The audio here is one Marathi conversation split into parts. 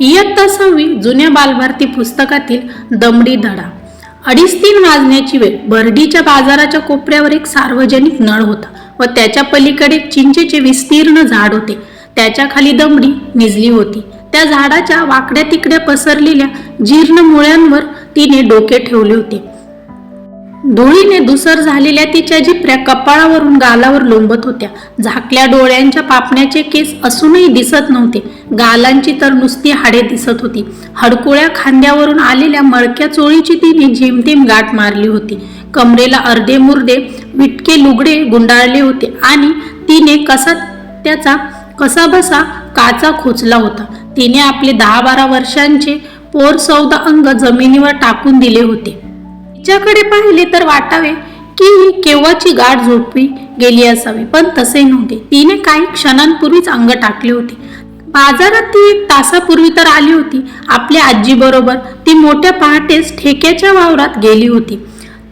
इयत्ता सहावी जुन्या बालभारती पुस्तकातील दमडी धडा. अडीच तीन वाजण्याची वेळ. बर्डीच्या बाजाराच्या कोपऱ्यावर एक सार्वजनिक नळ होता व त्याच्या पलीकडे चिंचेचे विस्तीर्ण झाड होते. त्याच्याखाली दमडी निजली होती. त्या झाडाच्या वाकड्या तिकड्या पसरलेल्या जीर्ण मुळ्यांवर तिने डोके ठेवले होते. धुळीने दुसर झालेल्या तिच्या जिपऱ्या कपाळावरून गालावर लोंबत होत्या. झाकल्या डोळ्यांच्या पापण्याचे केस असूनही दिसत नव्हते. गालांची तर नुसती हाडे दिसत होती. हडकुळ्या खांद्यावरून आलेल्या मळक्या चोळीची तिने झिमतीम गाठ मारली होती. कमरेला अर्धे मुर्दे विटके लुगडे गुंडाळले होते आणि तिने कसा त्याचा कसा बसा काचा खोचला होता. तिने आपले दहा बारा वर्षांचे पोर सौदा अंग जमिनीवर टाकून दिले होते. तिच्याकडे पाहिले तर वाटावे की ही केव्हाची गाठ झोपी गेली असावी. पण तसे नव्हते. तिने काही क्षणांपूर्वीच अंग टाकले होते. बाजारात ती एक तासापूर्वी तर आली होती. आपल्या आजीबरोबर ती मोठ्या पहाटेस ठेक्याच्या वावरात गेली होती.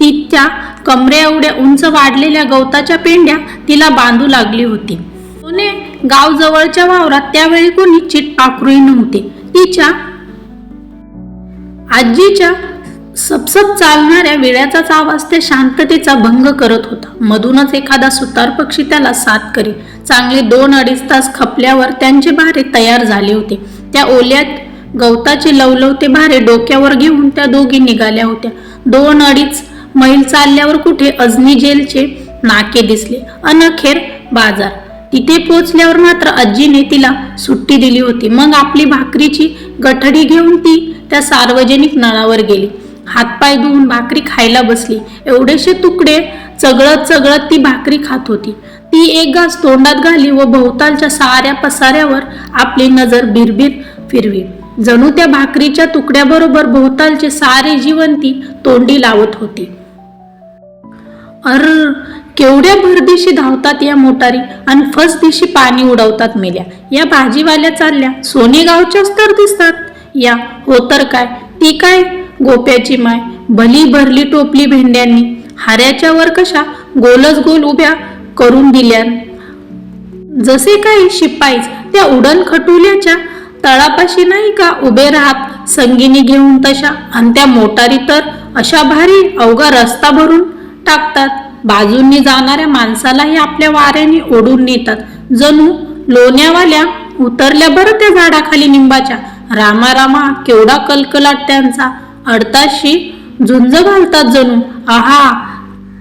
तिच्या कमरे एवढ्या उंच वाढलेल्या गवताच्या पेंड्या तिला बांधू लागली होती. पुणे गाव जवळच्या वावरात त्यावेळी कोणी चिट पाखरूही नव्हते. तिच्या आजीच्या सपसप चालणाऱ्या विड्याचाच आवाज त्या शांततेचा भंग करत होता. मधूनच एखादा सुतार पक्षी त्याला साथ करी चांगले दोन अडीच तास खपल्यावर त्यांचे भारे तयार झाले होते. त्या ओल्यात गवताचे लवलवते भारे डोक्यावर घेऊन त्या दोघी निघाल्या होत्या. दोन अडीच मैल चालल्यावर कुठे अजनी जेलचे नाके दिसले. अनखेर बाजार. तिथे पोचल्यावर मात्र आजीने तिला सुट्टी दिली होती. मग आपली भाकरीची गठडी घेऊन ती त्या सार्वजनिक नळावर गेली. हातपाय धुवून भाकरी खायला बसली. एवढेसे तुकडे चगळत चगळत ती भाकरी खात होती. ती एक घास तोंडात घाली व भोवतालच्या साऱ्या पसाऱ्यावर आपली नजर बिरबीर फिरवी. जणू त्या भाकरीच्या तुकड्याबरोबर भोवतालचे सारे जीवन ती तोंडी लावत होती. अर केवढ्या भरदिशी धावतात या मोटारी आणि फस दिशी पाणी उडवतात मेल्या. या भाजीवाल्या चालल्या सोनेगावच्याच तर दिसतात. या हो तर काय? ती काय? गोप्याची माय भली भरली टोपली भेंड्यांनी. हाऱ्याच्या वर कशा गोलच गोल उभ्या करून दिल्या जसे काही शिपाईच त्या उडण खटुल्याच्या तळापाशी नाही का उभे राहत संगीनी घेऊन तशा आणि त्या मोटारी तर अशा भारी अवघा रस्ता भरून टाकतात. बाजूंनी जाणाऱ्या माणसालाही आपल्या वाऱ्याने ओढून नेतात. जणू लोण्यावाल्या उतरल्या बरं त्या झाडाखाली निंबाच्या. रामा रामा केवढा कलकलाट त्यांचा. अडताशी झुंज घालतात जणू. आहा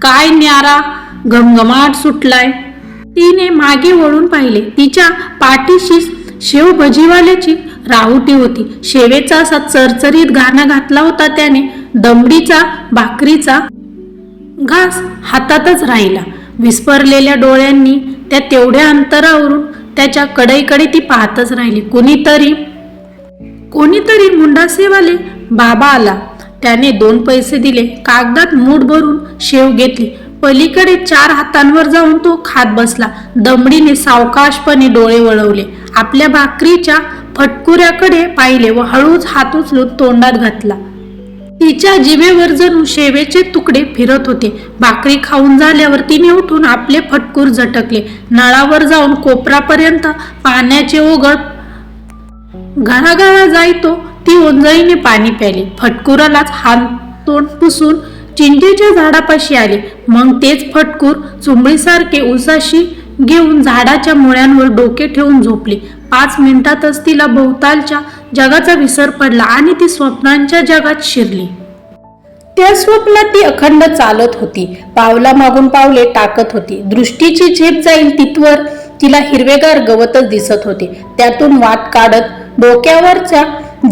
काय न्यारा घमघमाट सुटलाय. तिने मागे वळून पाहिले. तिच्या पाठीशी शेव भजीवाल्याची राहुटी होती. शेवेचा असा चरचरीत घाणा घातला होता त्याने. दमडीचा भाकरीचा घास हातातच राहिला. विस्परलेल्या डोळ्यांनी त्या तेवढ्या अंतरावरून त्याच्या कडेकडे ती पाहतच राहिली. कोणीतरी कोणीतरी मुंडासेवाले बाबा आला. त्याने दोन पैसे दिले. कागदात मूठ भरून शेव घेतली. पलीकडे चार हातांवर जाऊन तो खात बसला. दमडीने सावकाशपणे डोळे वळवले. आपल्या भाकरीच्या फटकुऱ्याकडे पाहिले व हळूच हात उचलून तोंडात घातला. तिच्या जिभेवर जणू शेवेचे तुकडे फिरत होते. भाकरी खाऊन झाल्यावर तिने उठून आपले फटकूर झटकले. नळावर जाऊन कोपरापर्यंत पाण्याचे ओघळ घराघरा जायतो ती ओंजळीने पाणी प्याली फटकुरालाच हात तोंड पुसून चिंचेच्या झाडापाशी आली. मग तेच फटकूर चुंबळीसारखे उसाशी घेऊन झाडाच्या मुळ्यांवर डोके ठेवून झोपली. पाच मिनिटातच तिला भोवतालच्या जगाचा विसर पडला आणि ती स्वप्नांच्या जगात शिरली. त्या स्वप्नात ती अखंड चालत होती. पावला मागून पावले टाकत होती. दृष्टीची झेप जाईल तिथवर तिला हिरवेगार गवतच दिसत होते. त्यातून वाट काढत डोक्यावरच्या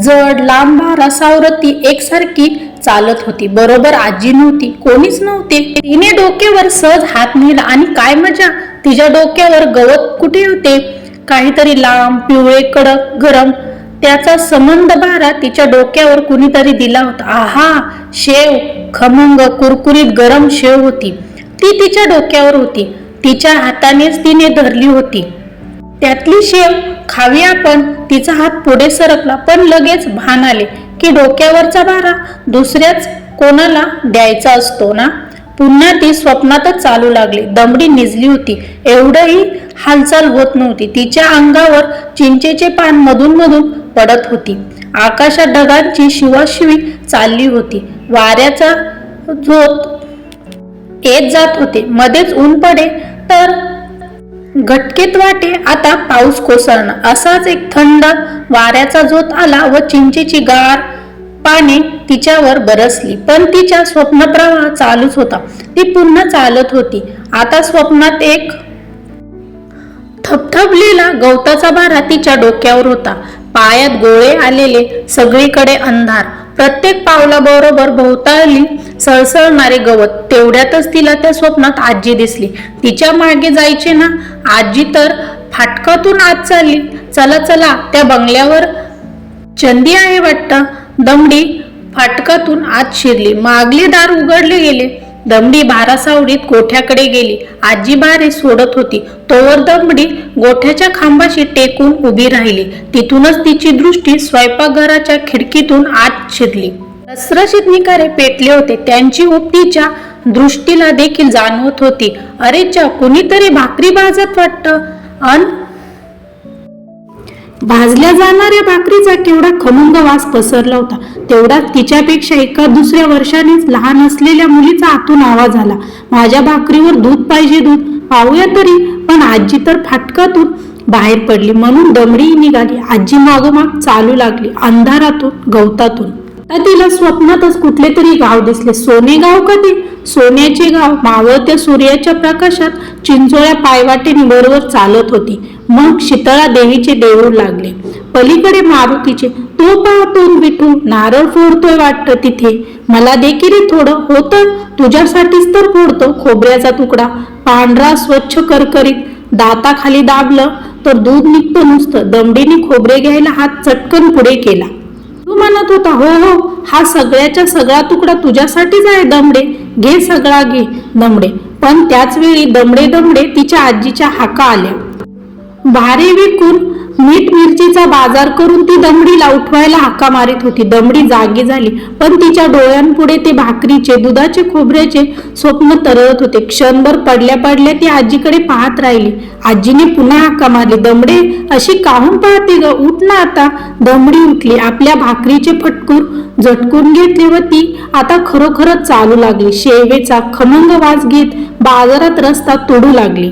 जड लांबा रसावरती एकसारखी चालत होती. बरोबर आजी नव्हती कोणीच नव्हते. तिने डोक्यावर सहज हात नेला आणि काय मजा तिच्या डोक्यावर गवत कुठे होते? काहीतरी लांब पिवळे कडक गरम त्याचा संबंध भारा तिच्या डोक्यावर कुणीतरी दिला होता. आहा शेव खमंग कुरकुरीत गरम शेव होती. ती तिच्या डोक्यावर होती. तिच्या हातानेच तिने धरली होती. त्यातली शेव खावी आपण. तिचा हात पुढे सरकला पण लगेच भान आले की डोक्यावरचा भारा दुसऱ्याच कोणाला द्यायचा असतो ना? पुन्हा ती स्वप्नातच चालू लागली. दमडी निजली होती. एवढंही हालचाल होत नव्हती. तिच्या अंगावर चिंचेचे पान मधून मधून पडत होती. आकाशात ढगांची शिवाशिवी चालली होती. वाऱ्याचा झोत येत जात होते. मध्येच ऊन पडे तर घटकेत वाटे आता पाऊस कोसळणं. असाच एक थंड वाऱ्याचा झोत आला व चिंचेची गार पाने तिच्यावर बरसली. पण तिच्या स्वप्नप्रवाह चालूच होता. ती पुन्हा चालत होती. आता स्वप्नात एक थपथपलेला गवताचा भारा तिच्या डोक्यावर होता. पायात गोळे आलेले सगळीकडे अंधार. प्रत्येक पावलाबरोबर भोवताली सळसळणारे गवत. तेवढ्यातच तिला त्या स्वप्नात आजी दिसली. तिच्यामागे जायचे ना? आजी तर फाटकातून आत चालली. चला चला त्या बंगल्यावर चंदी आहे वाटतं. दमडी फाटकातून आत शिरली. मागले दार उघडले गेले. दमडी बारासावडीत गोठ्याकडे गेली. आजी बारे सोडत होती. तोवर दमडी गोठ्याच्या खांबाशी टेकून उभी राहिली. तिथूनच तिची दृष्टी स्वयंपाकघराच्या खिडकीतून आत शिरली. रसरशीत निकारे पेटले होते. त्यांची उपटीच्या दृष्टीला देखील जाणवत होती. अरेच्या कुणीतरी भाकरी भाजत वाटतं. अन भाजल्या जाणाऱ्या भाकरीचा केवढा खमंग वास पसरला होता. तेवढाच तिच्यापेक्षा एका दुसऱ्या वर्षानेच लहान असलेल्या मुलीचा आतून आवाज आला. माझ्या भाकरीवर दूध पाहिजे दूध. पाहूया तरी. पण आजी तर फाटकातून बाहेर पडली. म्हणून दमडी निघाली. आजी मागोमाग चालू लागली. अंधारातून गवतातून. तर तिला स्वप्नातच कुठले तरी गाव दिसले. सोने गाव का ते? सोन्याचे गाव. मावळत्या सूर्याच्या प्रकाशात चिंचोळ्या पायवाटेने बरोबर चालत होती. मग शीतळा देवीचे देऊळ लागले. पलीकडे मारुतीचे तो पाहतो विठू नारळ फोडतोय वाटतं तिथे. मला देखील रे थोडं. होतं तुझ्यासाठीच तर फोडतो खोबऱ्याचा तुकडा. पांढरा स्वच्छ करकरीत. दाताखाली दाबलं तर दूध निघतं नुसतं. दमडीने खोबरे घ्यायला हात चटकन पुढे केला. तू म्हणत होता हो हो. हा सगळ्याच्या सगळा तुकडा तुझ्यासाठीच आहे दमडे. घे सगळा घे दमडे. पण त्याच वेळी दमडे दमडे तिच्या आजीच्या हाका आल्या. भारे विकून मीठ मिरचीचा बाजार करून ती दमडीला उठवायला हाका मारित होती. दमडी जागी झाली. पण तिच्या डोळ्यांपुढे ते भाकरीचे दुधाचे खोबऱ्याचे स्वप्न तरळत होते. क्षणभर पडल्या पडल्या ती आजीकडे पाहत राहिली. आजीने पुन्हा हाका मारली. दमडे अशी काहून पाहते ग? उठ ना आता. दमडी उठली. आपल्या भाकरीचे फटकूर झटकून घेतले व ती आता खरोखरच चालू लागली. शेवेचा खमंग वास घेत बाजारात रस्ता तोडू लागली.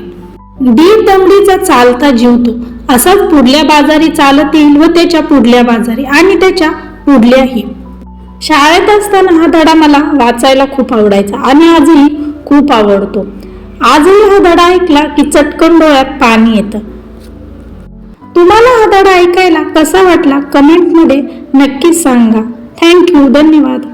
दीड दमडीचा चालता जीवतो. असाच पुढल्या बाजारी चालत येईल व त्याच्या पुढल्या बाजारी आणि त्याच्या पुढल्याही. शाळेत असताना हा धडा मला वाचायला खूप आवडायचा आणि आजही खूप आवडतो. आजही हा धडा ऐकला की चटकन डोळ्यात पाणी येतं. तुम्हाला हा धडा ऐकायला कसा वाटला? कमेंटमध्ये नक्कीच सांगा. थँक्यू धन्यवाद.